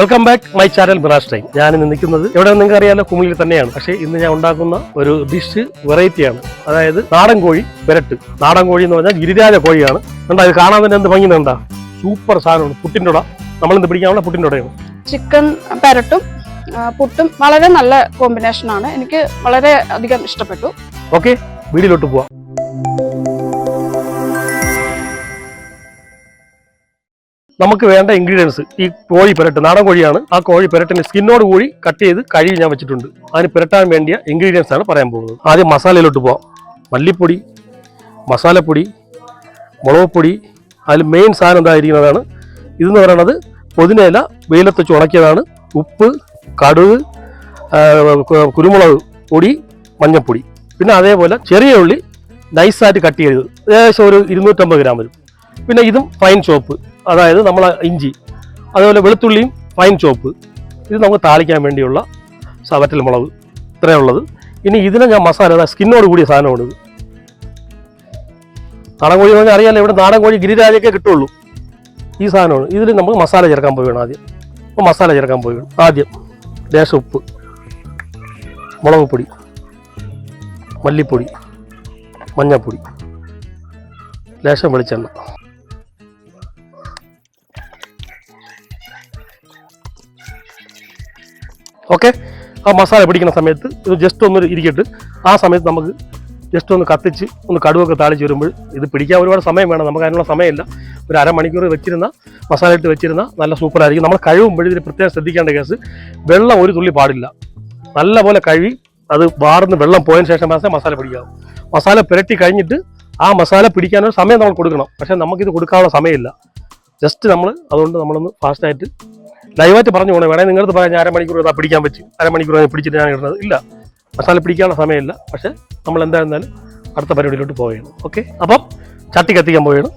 Welcome back my channel Miraz time ഞാൻ ഇന്ന് നിൽക്കുന്നത് എവിടെ നിങ്ങൾക്ക് അറിയാലോ? കുമിളിൽ തന്നെയാണ്. പക്ഷേ ഇന്ന് ഞാൻ ഉണ്ടാക്കുന്ന ഒരു ഡിഷ് വെറൈറ്റിയാണ് അതായത് നാടൻ കോഴി പെരട്ട് നാടൻ കോഴി എന്ന് പറഞ്ഞാൽ ഗിരിരാജ കോഴിയാണ്. കണ്ടാ ഇത് കാണാൻ തന്നെ എന്ത് ഭംഗി എന്താ സൂപ്പർ സാധനമാണ്. പുട്ടിന്റെ ഉട നമ്മളിന്ന് പിടിക്കാനുള്ള പുട്ടിന്റെ ഉടയാണ് ചിക്കൻ പെരട്ടും പുട്ടും വളരെ നല്ല കോമ്പിനേഷൻ ആണ്. എനിക്ക് വളരെ അധികം ഇഷ്ടപ്പെട്ടു. ഓക്കെ വീഡിയോയിലോട്ട് പോവാം. നമുക്ക് വേണ്ട ഇൻഗ്രീഡിയൻസ് ഈ കോഴി പെരട്ട് നാടൻ കോഴിയാണ്. ആ കോഴി പെരട്ടിന് സ്കിന്നോട് കൂടി കട്ട് ചെയ്ത് കഴുകി ഞാൻ വെച്ചിട്ടുണ്ട്. അതിന് പെരട്ടാൻ വേണ്ടിയ ഇൻഗ്രീഡിയൻസ് ആണ് പറയാൻ പോകുന്നത്. ആദ്യം മസാലയിലോട്ട് പോവാം. മല്ലിപ്പൊടി മസാലപ്പൊടി മുളക് പൊടി അതിൽ മെയിൻ സാധനം എന്തായിരിക്കുന്നതാണ്? ഇതെന്ന് പറയുന്നത് പൊതിനയില വെയിലത്ത് വെച്ച് ഉണക്കിയതാണ് ഉപ്പ് കടുക് കുരുമുളക് പൊടി മഞ്ഞൾപ്പൊടി പിന്നെ അതേപോലെ ചെറിയ ഉള്ളി നൈസായിട്ട് കട്ട് ചെയ്തത് ഏകദേശം ഒരു ഇരുന്നൂറ്റമ്പത് ഗ്രാം വരും. പിന്നെ ഇതും ഫൈൻ ചോപ്പ് അതായത് നമ്മൾ ഇഞ്ചി അതുപോലെ വെളുത്തുള്ളിയും ഫൈൻ ചോപ്പ് ഇത് നമുക്ക് താളിക്കാൻ വേണ്ടിയുള്ള സവറ്റൽ മുളക് ഇത്രയേ ഉള്ളത്. ഇനി ഇതിനെ ഞാൻ മസാല സ്കിന്നോട് കൂടിയ സാധനമാണിത് നാടൻ കോഴി പറഞ്ഞാൽ അറിയാലോ ഇവിടെ നാടൻ കോഴി ഗിരിരാജൊക്കെ കിട്ടുള്ളൂ. ഈ സാധനമാണ്. ഇതിൽ നമുക്ക് മസാല ചേർക്കാൻ വേണം ആദ്യം. അപ്പോൾ മസാല ചേർക്കാൻ വേണം ആദ്യം ലേശം ഉപ്പ് മുളക് പൊടി മല്ലിപ്പൊടി മഞ്ഞൾപ്പൊടി ലേശം വെളിച്ചെണ്ണ. ഓക്കെ? ആ മസാല പിടിക്കുന്ന സമയത്ത് ഇത് ജസ്റ്റ് ഒന്ന് ഇരിക്കട്ട്. ആ സമയത്ത് നമുക്ക് ജസ്റ്റ് ഒന്ന് കത്തിച്ച് ഒന്ന് കടുവൊക്കെ താളിച്ച് വരുമ്പോൾ ഇത് പിടിക്കാൻ ഒരുപാട് സമയം വേണം. നമുക്ക് അതിനുള്ള സമയമില്ല. ഒരു അരമണിക്കൂർ വെച്ചിരുന്ന മസാല ഇട്ട് വെച്ചിരുന്ന നല്ല സൂപ്പറായിരിക്കും. നമ്മൾ കഴിവുമ്പോഴും ഇതിന് പ്രത്യേകം ശ്രദ്ധിക്കേണ്ട കേസ് വെള്ളം ഒരു തുള്ളി പാടില്ല. നല്ലപോലെ കഴുകി അത് വാർന്ന് വെള്ളം പോയതിന് ശേഷം മാത്രമേ മസാല പിടിക്കാവൂ. മസാല പുരട്ടി കഴിഞ്ഞിട്ട് ആ മസാല പിടിക്കാനൊരു സമയം നമ്മൾ കൊടുക്കണം. പക്ഷേ നമുക്കിത് കൊടുക്കാനുള്ള സമയമില്ല. ജസ്റ്റ് നമ്മൾ അതുകൊണ്ട് നമ്മളൊന്ന് ഫാസ്റ്റായിട്ട് ലൈവായിട്ട് പറഞ്ഞു പോകണം വേണേൽ നിങ്ങളത് പറയാം ഞാൻ അരമണിക്കൂർ ഇതാ പിടിക്കാൻ പറ്റും. അരമണിക്കൂർ പിടിച്ചിട്ട് ഞാൻ ഇടുന്നത്. ഇല്ല. മസാല പിടിക്കാനുള്ള സമയമില്ല. പക്ഷെ നമ്മൾ എന്തായിരുന്നാലും അടുത്ത പരിപാടിയിലോട്ട് പോവുകയാണ്. ഓക്കെ? അപ്പം ചട്ടി കത്തിക്കാൻ പോവുകയാണ്.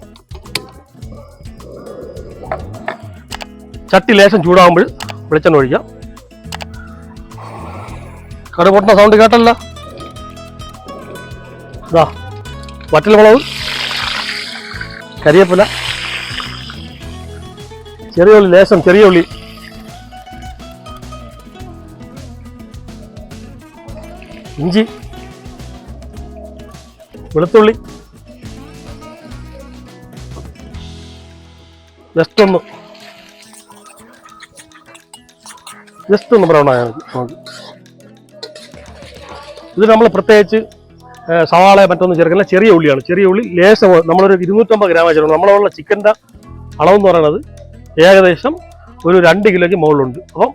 ചട്ടി ലേശം ചൂടാകുമ്പോൾ വെളിച്ചെണ്ണ ഒഴിക്കാം. കട പൊട്ടുന്ന സൗണ്ട് കേട്ടല്ല? ഇതാ. വറ്റൽ മുളക് കരിയേപ്പില. ചെറിയ ഉള്ളി ലേശം ചെറിയ ഉള്ളി ഇഞ്ചി. വെളുത്തുള്ളി. ജസ്റ്റ് ഒന്ന്. ജസ്റ്റ് ഒന്ന് ബ്രൗൺ ആയാൽ ഇത് നമ്മൾ പ്രത്യേകിച്ച് സവാള മറ്റൊന്നും ചേർക്കില്ല ചെറിയ ഉള്ളിയാണ്. ചെറിയ ഉള്ളി ലേശം നമ്മളൊരു ഇരുന്നൂറ്റമ്പത് ഗ്രാം ചേർക്കണം നമ്മളുള്ള ചിക്കന്റെ അളവെന്ന് പറയുന്നത് ഏകദേശം ഒരു രണ്ട് കിലോയ്ക്ക് മുകളിലുണ്ട്. അപ്പം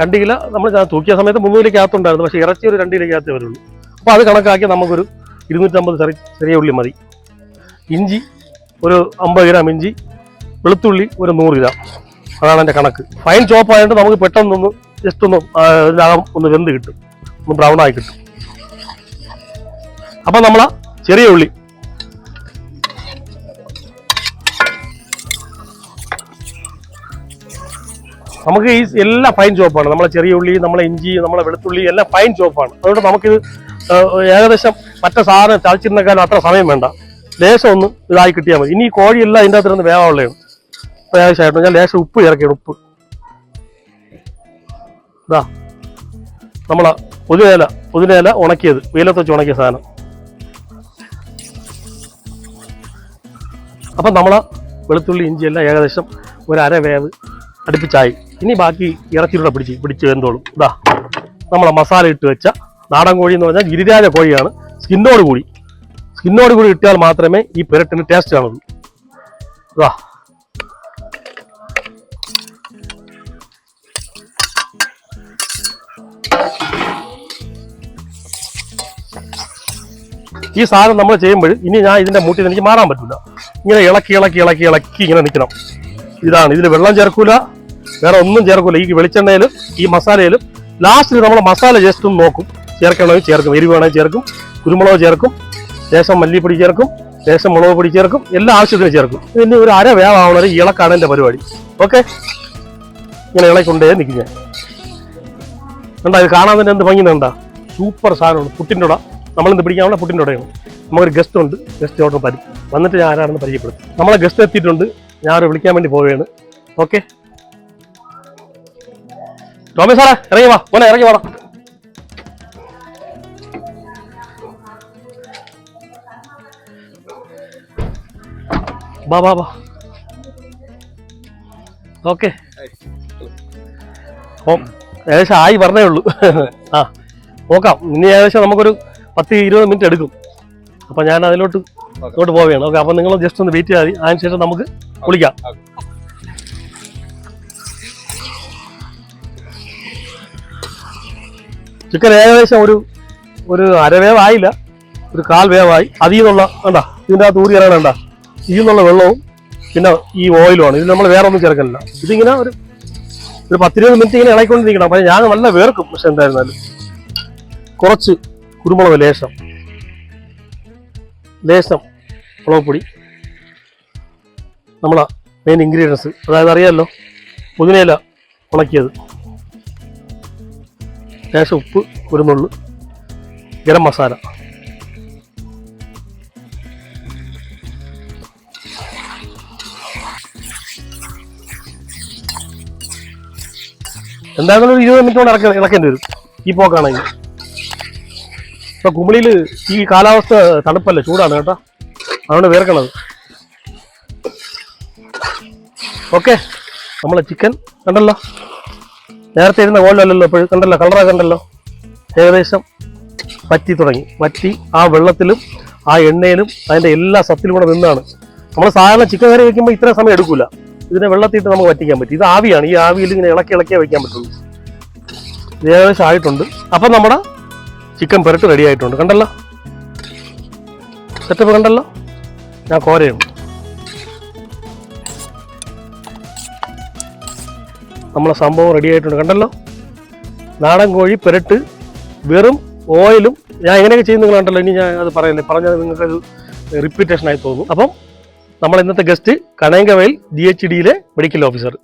രണ്ട് കിലോ നമ്മൾ തൂക്കിയ സമയത്ത് മൂന്ന് കിലോയ്ക്ക് അകത്തുണ്ടായിരുന്നു പക്ഷേ ഇറച്ചി ഒരു രണ്ട് കിലോ അകത്തേ വരുള്ളൂ. അപ്പോൾ അത് കണക്കാക്കി നമുക്കൊരു ഇരുന്നൂറ്റമ്പത് ചെറിയ ചെറിയ ഉള്ളി മതി. ഇഞ്ചി ഒരു അമ്പത് ഗ്രാം ഇഞ്ചി വെളുത്തുള്ളി ഒരു നൂറ് ഗ്രാം. അതാണ് എന്റെ കണക്ക്. ഫൈൻ ചോപ്പ് ആയതുകൊണ്ട് നമുക്ക് പെട്ടെന്നൊന്ന് ജസ്റ്റ് ഒന്ന് ഇതിനകം ഒന്ന് വെന്ത് കിട്ടും. ഒന്ന് ബ്രൗൺ ആയി കിട്ടും. അപ്പം നമ്മൾ ചെറിയ ഉള്ളി നമുക്ക് ഈ എല്ലാം ഫൈൻ ചോപ്പാണ് നമ്മളെ ചെറിയ ഉള്ളി നമ്മളെ ഇഞ്ചി നമ്മളെ വെളുത്തുള്ളി എല്ലാം ഫൈൻ ചോപ്പാണ് അതുകൊണ്ട് നമുക്കിത് ഏകദേശം മറ്റേ സാധനം ചതച്ചിരുന്നേക്കാൻ അത്ര സമയം വേണ്ട. ലേശം ഒന്ന് ഇതായി കിട്ടിയാൽ മതി. ഇനി ഈ കോഴിയെല്ലാം ഇതിന്റെ അകത്ത് നിന്ന് വേവാനുള്ളതാണ് ഏകദേശമായിട്ട് ഞാൻ ലേശം ഉപ്പ് ഇറക്കിയാണ് ഉപ്പ്. ഇതാ. നമ്മളെ പുതിനേല പുതിനേല ഉണക്കിയത്. വെയിലത്ത് വെച്ച് ഉണക്കിയ സാധനം. അപ്പം നമ്മളെ വെളുത്തുള്ളി ഇഞ്ചിയെല്ലാം ഏകദേശം ഒരു അര വേവ് അടുപ്പിച്ചായി. ഇനി ബാക്കി ഇറച്ചിലൂടെ പിടിച്ച് പിടിച്ച് വെന്തോളും. ഇതാ നമ്മളെ മസാല ഇട്ട് വെച്ച നാടൻ കോഴി എന്ന് പറഞ്ഞാൽ ഗിരിരാജ കോഴിയാണ്. സ്കിന്നോട് കൂടി. സ്കിന്നോട് കൂടി ഇട്ടാൽ മാത്രമേ ഈ പെരട്ടിന് ടേസ്റ്റ് കാണുള്ളൂ. ഇതാ ഈ സാധനം നമ്മൾ ചെയ്യുമ്പോൾ ഇനി ഞാൻ ഇതിന്റെ മൂട്ടിൽ എനിക്ക് മാറാൻ പറ്റില്ല ഇങ്ങനെ ഇളക്കി ഇളക്കി ഇളക്കി ഇളക്കി ഇങ്ങനെ നിൽക്കണം. ഇതാണ്. ഇതിൽ വെള്ളം ചേർക്കൂല. വേറെ ഒന്നും ചേർക്കില്ല ഈ വെളിച്ചെണ്ണയിലും ഈ മസാലയിലും ലാസ്റ്റിൽ നമ്മൾ മസാല ജസ്റ്റ് ഒന്ന് നോക്കും. ചേർക്കണമെങ്കിൽ ചേർക്കും. എരിവ് വേണമെങ്കിൽ ചേർക്കും. കുരുമുളക് ചേർക്കും. ലേശം മല്ലിപ്പൊടി ചേർക്കും. ലേശം മുളക് പൊടി ചേർക്കും. എല്ലാ ആവശ്യത്തിനും ചേർക്കും. ഇതിന് ഒരു അര വേവാവണ ഒരു ഇളക്കാണ് എന്റെ പരിപാടി. ഓക്കെ ഇങ്ങനെ ഇളക്കൊണ്ടേ നിൽക്കും ഞാൻ ഇത് കാണാൻ തന്നെ എന്ത് ഭംഗി കണ്ടാ? സൂപ്പർ സാധനമാണ്. പുട്ടിന്റെ നമ്മളിന്ന് പിടിക്കാനുള്ള പുട്ടിന്റെ ഉടയാണ് നമുക്കൊരു ഗസ്റ്റ് ഉണ്ട്. ഗസ്റ്റ് ഓർഡർ പരി വന്നിട്ട് ഞാൻ ആരാണെന്ന് പരിചയപ്പെടുത്തും. നമ്മളെ ഗസ്റ്റ് എത്തിയിട്ടുണ്ട്. ഞാൻ വിളിക്കാൻ വേണ്ടി പോവുകയാണ്. ഓക്കെ ടോമി സാറേ ഇറങ്ങി വാ. മോനെ ഇറങ്ങി വാടാ. ബാ ബാ ബാ ഓക്കെ. ഓ ഏകദേശം ആയി പറഞ്ഞേ ഉള്ളൂ. ആ നോക്കാം. ഇനി ഏകദേശം നമുക്കൊരു പത്ത് ഇരുപത് മിനിറ്റ് എടുക്കും. അപ്പം ഞാൻ അതിലോട്ട് ഇങ്ങോട്ട് പോവുകയാണ്. ഓക്കെ അപ്പം നിങ്ങൾ ജസ്റ്റ് ഒന്ന് വെയിറ്റ് ചെയ്താൽ മതി. അതിനുശേഷം നമുക്ക് കുളിക്കാം ചിക്കൻ ഏകദേശം ഒരു ഒരു അരവേവായില്ല ഒരു കാൽ വേവായി. അതിൽ നിന്നുള്ള കണ്ട ഇതിന്റെ അകത്ത് ഊരി ഇറങ്ങണ്ട ഇതിൽ നിന്നുള്ള വെള്ളവും പിന്നെ ഈ ഓയിലുമാണ് ഇത് നമ്മൾ വേറെ ഒന്നും ചേർക്കണില്ല ഇതിങ്ങനെ ഒരു ഒരു പത്തിരുപത് മിനിറ്റ് ഇങ്ങനെ ഇളക്കിക്കൊണ്ടിരിക്കണം പക്ഷേ ഞാൻ നല്ല വേർക്കും പക്ഷെ എന്തായിരുന്നാലും. കുറച്ച് കുരുമുളക് ലേശം. ലേശം മുളക് പൊടി നമ്മളെ മെയിൻ ഇൻഗ്രീഡിയൻസ് അതായത് അറിയാമല്ലോ പുതിനയില ഉണക്കിയത്. ലേശം ഉപ്പ് ഒരു നുള്ളു ഗരം മസാല. എന്തായാലും ഒരു ഇരുപത് മിനിറ്റ് കൊണ്ട് ഇറക്ക ഇളക്കേണ്ടി വരും. ഈ പോക്കാണെങ്കിൽ. ഇപ്പൊ കുമിളിയിൽ ഈ കാലാവസ്ഥ തണുപ്പല്ല ചൂടാണ് കേട്ടോ. അതുകൊണ്ട് വേർക്കണത്. ഓക്കെ. നമ്മളെ ചിക്കൻ കണ്ടല്ലോ. നേരത്തെ ഇരുന്ന കോലല്ലോ ഇപ്പോഴും കണ്ടല്ലോ കളറൊക്കെ കണ്ടല്ലോ. ഏകദേശം പറ്റി തുടങ്ങി. പറ്റി ആ വെള്ളത്തിലും ആ എണ്ണയിലും അതിന്റെ എല്ലാ സത്തിലും കൂടെ നിന്നാണ്. നമ്മൾ സാധാരണ ചിക്കൻ കറി വയ്ക്കുമ്പോൾ ഇത്ര സമയം എടുക്കൂല. ഇതിനെ വെള്ളത്തിയിട്ട് നമുക്ക് വറ്റിക്കാൻ പറ്റും. ഇത് ആവിയാണ്. ഈ ആവിയിൽ ഇങ്ങനെ ഇളക്കി ഇളക്കിയേ വയ്ക്കാൻ പറ്റുള്ളൂ. ഇത് ഏകദേശം ആയിട്ടുണ്ട്. അപ്പം നമ്മുടെ ചിക്കൻ പെരട്ട് റെഡി ആയിട്ടുണ്ട്. കണ്ടല്ലോ? സെറ്റപ്പ് കണ്ടല്ലോ? ഞാൻ കോരയാണ് നമ്മളെ സംഭവം റെഡി ആയിട്ടുണ്ട്. കണ്ടല്ലോ? നാടൻ കോഴി പെരട്ട് വെറും ഓയിലും. ഞാൻ എങ്ങനെയൊക്കെ ചെയ്യുന്ന നിങ്ങൾ കണ്ടല്ലോ. ഇനി ഞാൻ അത് പറയല്ലേ? പറഞ്ഞത് നിങ്ങൾക്ക് ഒരു റിപ്പീറ്റേഷൻ ആയി തോന്നും അപ്പം നമ്മൾ ഇന്നത്തെ ഗസ്റ്റ് കണയങ്കവയൽ ഡി എച്ച് ഡിയിലെ മെഡിക്കൽ ഓഫീസർ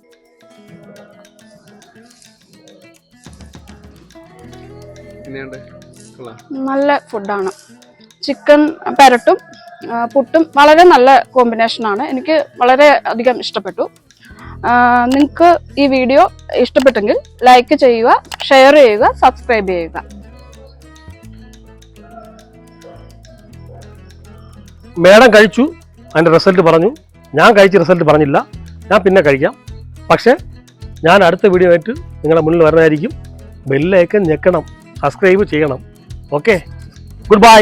നല്ല ഫുഡാണ് ചിക്കൻ പെരട്ടും പുട്ടും വളരെ നല്ല കോമ്പിനേഷൻ ആണ്. എനിക്ക് വളരെ അധികം ഇഷ്ടപ്പെട്ടു. നിങ്ങൾക്ക് ഈ വീഡിയോ ഇഷ്ടപ്പെട്ടെങ്കിൽ ലൈക്ക് ചെയ്യുക ഷെയർ ചെയ്യുക സബ്സ്ക്രൈബ് ചെയ്യുക. മേഡം കഴിച്ചു അതിന്റെ റിസൾട്ട് പറഞ്ഞു. ഞാൻ കഴിച്ച റിസൾട്ട് പറഞ്ഞില്ല. ഞാൻ പിന്നെ കഴിക്കാം. പക്ഷേ ഞാൻ അടുത്ത വീഡിയോ ആയിട്ട് നിങ്ങളുടെ മുന്നിൽ വരുന്നതായിരിക്കും. ബെല്ലൈക്കൻ ഞെക്കണം. സബ്സ്ക്രൈബ് ചെയ്യണം. Okay good bye